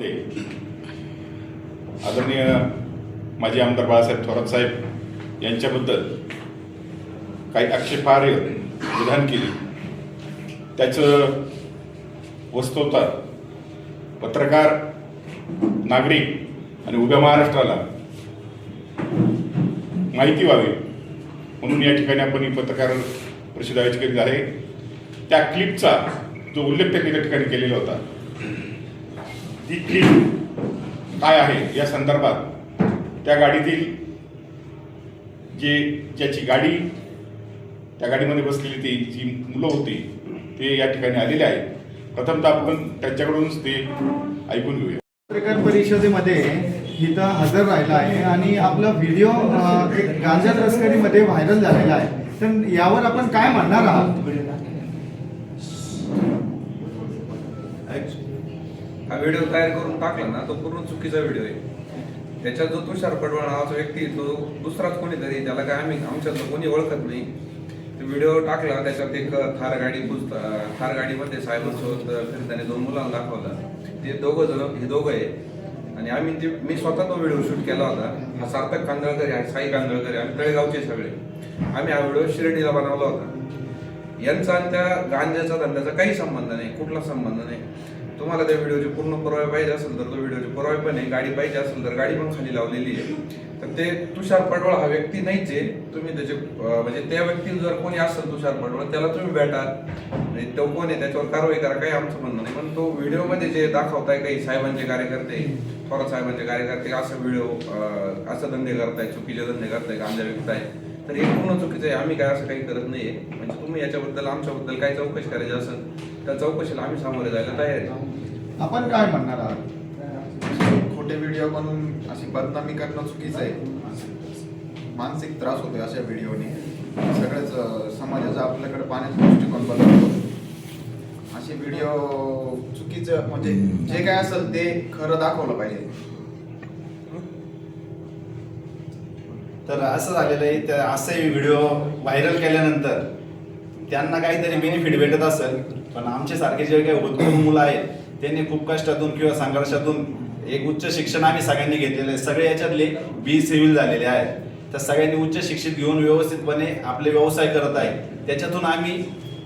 ते. आदरणीय माजी आमदार बाळासाहेब थोरात साहेब यांच्याबद्दल काही आक्षेपार्ह विधान केली. त्याचं वस्तुता पत्रकार नागरिक आणि उभ्या महाराष्ट्राला माहिती व्हावी म्हणून या ठिकाणी आपण ही पत्रकार परिषद आयोजित केली आहे. त्या क्लिपचा जो उल्लेख त्यांनी त्या ठिकाणी केलेला होता. ती क्लिप काय आहे या संदर्भात त्या गाडीतील जे ज्याची गाडी त्या गाडीमध्ये बसलेली ती जी मुलं होती ते या ठिकाणी आलेले आहेत. प्रथमतः आपण त्यांच्याकडूनच ते ऐकून घेऊया. पत्रकार परिषदेमध्ये इथं हजर राहिला आहे आणि आपला व्हिडिओ एक गांजा तस्करीमध्ये व्हायरल झालेला आहे. तर यावर आपण काय म्हणणार आहात? हा व्हिडिओ तयार करून टाकला ना तो पूर्ण चुकीचा व्हिडिओ आहे. त्याच्यात जो तुषार पडवळ नावाचा व्यक्ती तो दुसराच कोणीतरी त्याला काय आम्ही आमच्यातलं कोणी ओळखत नाही. तो व्हिडिओ टाकला त्याच्यात एक थार गाडी पुजता थार गाडीमध्ये साहेबांसोबत फिरताना दोन मुलांना दाखवला. ते दोघं जण हे दोघं आहे. आणि आम्ही ते मी स्वतः तो व्हिडिओ शूट केला होता. हा सार्थक कांदळकर आहे साई कांदळकर आम्ही तळेगावचे सगळे. आम्ही हा व्हिडिओ शिर्डीला बनवला होता. यांचा आणि त्या गांजाचा धंद्याचा काही संबंध नाही कुठला संबंध नाही. तुम्हाला त्या व्हिडिओचे पूर्ण पुरावे पाहिजे असेल तर तो व्हिडिओचे पुरावे पण आहे. गाडी पाहिजे असेल तर गाडी पण खाली लावलेली आहे. तर ते तुषार पडवळ हा व्यक्ती नाहीच आहे. तुम्ही त्याचे म्हणजे त्या व्यक्ती जर कोणी असेल तुषार पडवळ त्याला तुम्ही भेटा. म्हणजे तो कोण आहे त्याच्यावर कारवाई करा काही आमचं म्हणणं नाही. पण तो व्हिडिओमध्ये जे दाखवताय काही साहेबांचे कार्यकर्ते थोरात साहेबांचे कार्यकर्ते असं व्हिडिओ असं धंदे करताय चुकीचे धंदे करताय गांजा विकताय. तर हे पूर्ण चुकीचं आहे. आम्ही काय असं काही करत नाहीये. म्हणजे तुम्ही याच्याबद्दल आमच्याबद्दल काय चौकशी करायची असेल त्या चौकशीला आम्ही सामोरे जायला तयार आहे. आपण काय म्हणणार आहात? खोटे व्हिडिओ बनवून अशी बदनामी करणं चुकीचं आहे? मानसिक त्रास होतोय अशा व्हिडिओने. सगळ्याच अं, समाजाचा आपल्याकडे पाहण्याचा दृष्टिकोन बदलतो. असे व्हिडिओ चुकीचं म्हणजे जे काय असेल ते खरं दाखवलं पाहिजे. तर असं झालेलं आहे तर असे व्हिडिओ व्हायरल केल्यानंतर त्यांना काहीतरी बेनिफिट भेटत असेल पण आमच्यासारखे जे काही उत्तम मुलं आहेत त्यांनी खूप कष्टातून किंवा संघर्षातून एक उच्च शिक्षण आम्ही सगळ्यांनी घेतलेलं आहे. सगळे याच्यातले बी सिव्हिल झालेले आहेत. तर सगळ्यांनी उच्च शिक्षित घेऊन व्यवस्थितपणे आपले व्यवसाय करत आहेत. त्याच्यातून आम्ही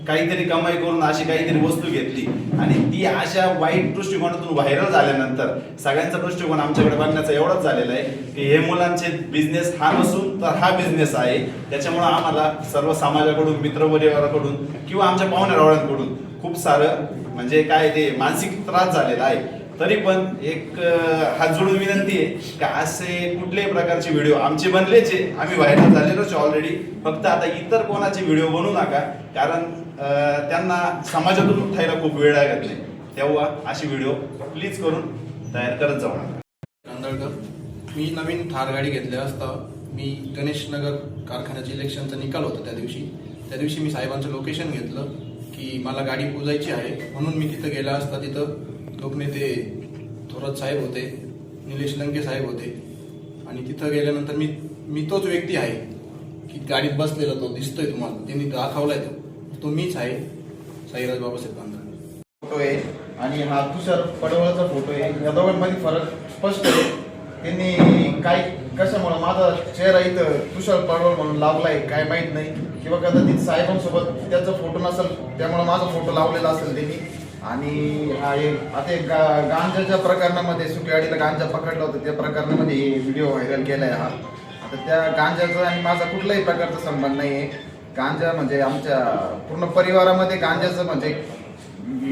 काहीतरी कमाई करून अशी काहीतरी वस्तू घेतली. आणि ती अशा वाईट दृष्टिकोनातून व्हायरल झाल्यानंतर सगळ्यांचा दृष्टिकोन आमच्याकडे बघण्याचा एवढाच झालेला आहे की हे मुलांचे बिझनेस हा नसून तर हा बिझनेस आहे. त्याच्यामुळे आम्हाला सर्व समाजाकडून मित्रपरिवाराकडून किंवा आमच्या पाहुण्यारावळ्यांकडून खूप सारं म्हणजे काय ते मानसिक त्रास झालेला आहे. तरी पण एक हात जोडून विनंती आहे की असे कुठल्याही प्रकारचे व्हिडिओ आमचे बनलेचे आम्ही व्हायरल झालेलोच ऑलरेडी फक्त आता इतर कोणाचे व्हिडिओ बनवू नका. कारण त्यांना समाजातून उठायला खूप वेळ लागत नाही. तेव्हा अशी व्हिडिओ प्लीज करून तयार करत जाऊ नका. मी नवीन थार गाडी घेतल्या असता मी गणेश नगर कारखान्याचे इलेक्शनचा निकाल होता त्या दिवशी. त्या दिवशी मी साहेबांचं लोकेशन घेतलं की मला गाडी पुजायची आहे. म्हणून मी तिथं गेला असता तिथं लोकनेते थोरात साहेब होते निलेश लंके साहेब होते. आणि तिथं गेल्यानंतर मी मी तोच व्यक्ती आहे की गाडीत बसलेला तो दिसतोय तुम्हाला त्यांनी दाखवलाय तो. तुम्हीच आहे साईराज बाबासाहेब कांदळकर फोटो आहे आणि हा तुषार पडवळाचा फोटो आहे. या दोघांमध्ये फरक स्पष्ट आहे. त्यांनी काय कशामुळे माझा चेहरा इथं तुषार पडवळ म्हणून लावलाय काय माहीत नाही. किंवा कदाचित साहेबांसोबत त्याचा फोटो नसेल त्यामुळे माझा फोटो लावलेला असेल त्यांनी. आणि हा एक आता एक गा गांजाच्या प्रकरणामध्ये सुकवाडीला गांजा पकडला होता त्या प्रकरणामध्ये व्हिडिओ व्हायरल केलाय हा. आता त्या गांजाचा आणि माझा कुठलाही प्रकारचा संबंध नाही आहे गांजा म्हणजे आमच्या पूर्ण परिवारामध्ये गांजाचं म्हणजे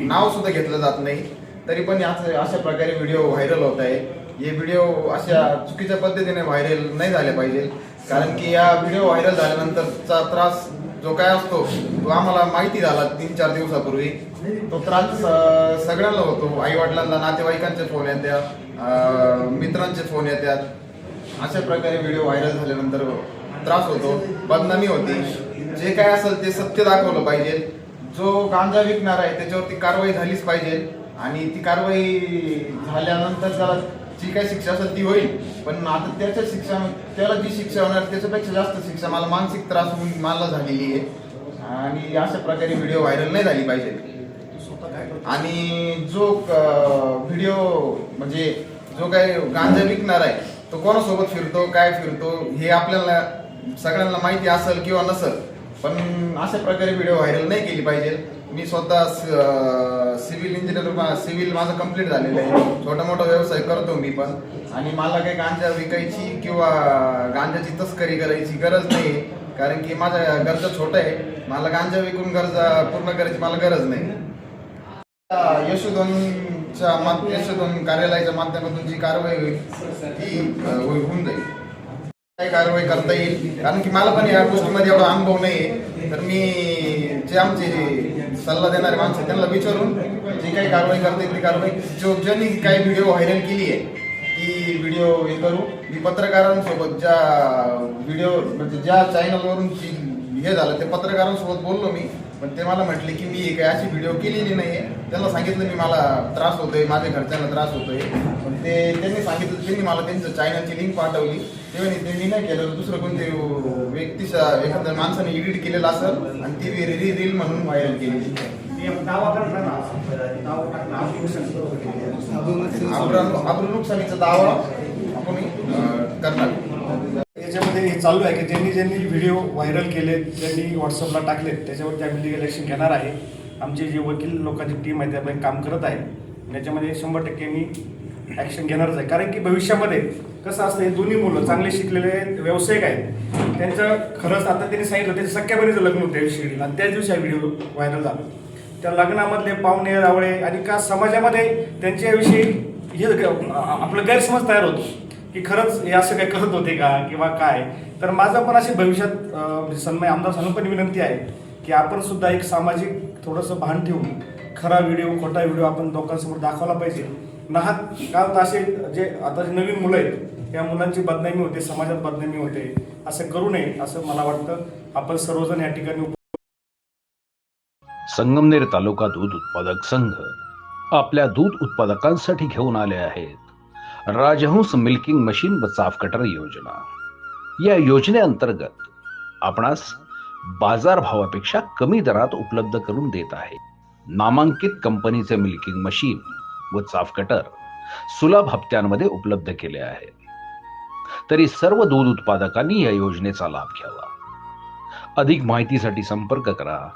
नाव सुद्धा घेतलं जात नाही. तरी पण याच अशा प्रकारे व्हिडिओ व्हायरल होत आहे. हे व्हिडिओ अशा चुकीच्या पद्धतीने व्हायरल नाही झाले पाहिजे. कारण की या व्हिडिओ व्हायरल झाल्यानंतरचा त्रास जो काय असतो तो आम्हाला माहिती झाला तीन चार दिवसापूर्वी. तो त्रास सगळ्यांना होतो. आई वडिलांना नातेवाईकांचे फोन येतात मित्रांचे फोन येतात अशा प्रकारे व्हिडिओ व्हायरल झाल्यानंतर त्रास होतो बदनामी होती. जे काय असेल ते सत्य दाखवलं पाहिजे. जो गांजा विकणार आहे त्याच्यावरती कारवाई झालीच पाहिजे. आणि ती कारवाई झाल्यानंतर त्याला जी काय शिक्षा असेल ती होईल. पण आता त्याच्या शिक्षा त्याला जी शिक्षा होणार त्याच्यापेक्षा जास्त शिक्षा मला मानसिक त्रास होऊन मला झालेली आहे. आणि अशा प्रकारे व्हिडिओ व्हायरल नाही झाली पाहिजे. आणि जो व्हिडिओ म्हणजे जो काही गांजा विकणार आहे तो कोणासोबत फिरतो काय फिरतो हे आपल्याला सगळ्यांना माहिती असेल किंवा नसेल पण अशा प्रकारे व्हिडिओ व्हायरल नाही केली पाहिजे. मी स्वतः सिव्हिल इंजिनियर सिव्हिल माझं कंप्लीट झालेलं आहे. छोटा मोठा व्यवसाय करतो मी पण. आणि मला काही गांजा विकायची किंवा गांजाची तस्करी करायची गरज नाही. कारण की माझ्या गरजा छोट्या आहे. मला गांजा विकून गरजा पूर्ण करायची मला गरज नाही. यशोधनच्या मात यशोधन कार्यालयाच्या माध्यमातून जी कारवाई होईल ती होऊन जाईल. काय कारवाई करता येईल. कारण की मला पण या गोष्टीमध्ये एवढा अनुभव नाही तर मी जे आमचे सल्ला देणारे माणसं आहेत, त्यांना विचारून जी काही कारवाई करता येईल ती कारवाई. जो ज्यांनी काही व्हिडिओ व्हायरल केली आहे ती व्हिडिओ हे करू. मी पत्रकारांसोबत ज्या व्हिडिओ म्हणजे ज्या चॅनलवरून हे झालं ते पत्रकारांसोबत बोललो मी. पण ते मला म्हटले की मी काही अशी व्हिडिओ केलेली नाही आहे त्यांना सांगितलं मी मला त्रास होतोय माझ्या घरच्यांना त्रास होतोय. पण ते त्यांनी सांगितलं त्यांनी मला त्यांचं चॅनलची लिंक पाठवली. ते म्हणे ते मी नाही केलं दुसरं कोणते व्यक्तीच्या एखाद्या माणसाने एडिट केलेलं असेल आणि ती री रील म्हणून व्हायरल केलेली. आब्रू नुकसानीचा दावा आपण करणार. हे चालू आहे की ज्यांनी ज्यांनी व्हिडिओ व्हायरल केले ज्यांनी व्हॉट्सअपला टाकलेत त्याच्यावरती आम्ही लिगल ॲक्शन घेणार आहे. आमचे जे वकील लोकांची टीम आहे त्यामध्ये काम करत आहे याच्यामध्ये शंभर टक्के मी ॲक्शन घेणारच आहे. कारण की भविष्यामध्ये कसं असतं हे दोन्ही मुलं चांगले शिकलेले व्यावसायिक आहेत. त्यांचं खरंच आता त्यांनी सांगितलं त्यांच्या सख्या लग्न होतं शिर्डीला. त्याच दिवशी हा व्हिडिओ व्हायरल झाला. त्या लग्नामधले पाहुणे रावळे आणि का समाजामध्ये त्यांच्याविषयी हे आपलं गैरसमज तयार होतो. की खरंच हे असं करत होते का किंवा काय? तर माझं पण अशी भविष्यात म्हणजे सन्माय आमदार सांगून पण विनंती आहे की आपण सुद्धा एक सामाजिक थोडंसं भान ठेवून खरा व्हिडिओ खोटा व्हिडिओ आपण लोकांसमोर दाखवला पाहिजे. ना का तर असे जे आता जे नवीन मुलं आहेत या मुलांची बदनामी होते समाजात बदनामी होते असं करू नये असं मला वाटतं. आपण सर्वजण या ठिकाणी संगमनेर तालुका दूध उत्पादक संघ आपल्या दूध उत्पादकांसाठी घेऊन आले आहेत. राजहंस मिल्किंग मशीन व चाफ कटर योजना. या योजनेअंतर्गत आपणास बाजार भावापेक्षा कमी दरात उपलब्ध करून देत आहे. नामांकित कंपनीचे मिल्किंग मशीन व चाफ कटर सुलभ हप्त्यांमध्ये उपलब्ध केले आहे. तरी सर्व दूध उत्पादकांनी या योजनेचा लाभ घ्यावा. अधिक माहितीसाठी संपर्क करा.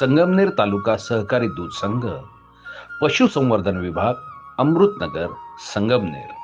संगमनेर तालुका सहकारी दूध संघ पशुसंवर्धन विभाग अमृतनगर संगमनेर.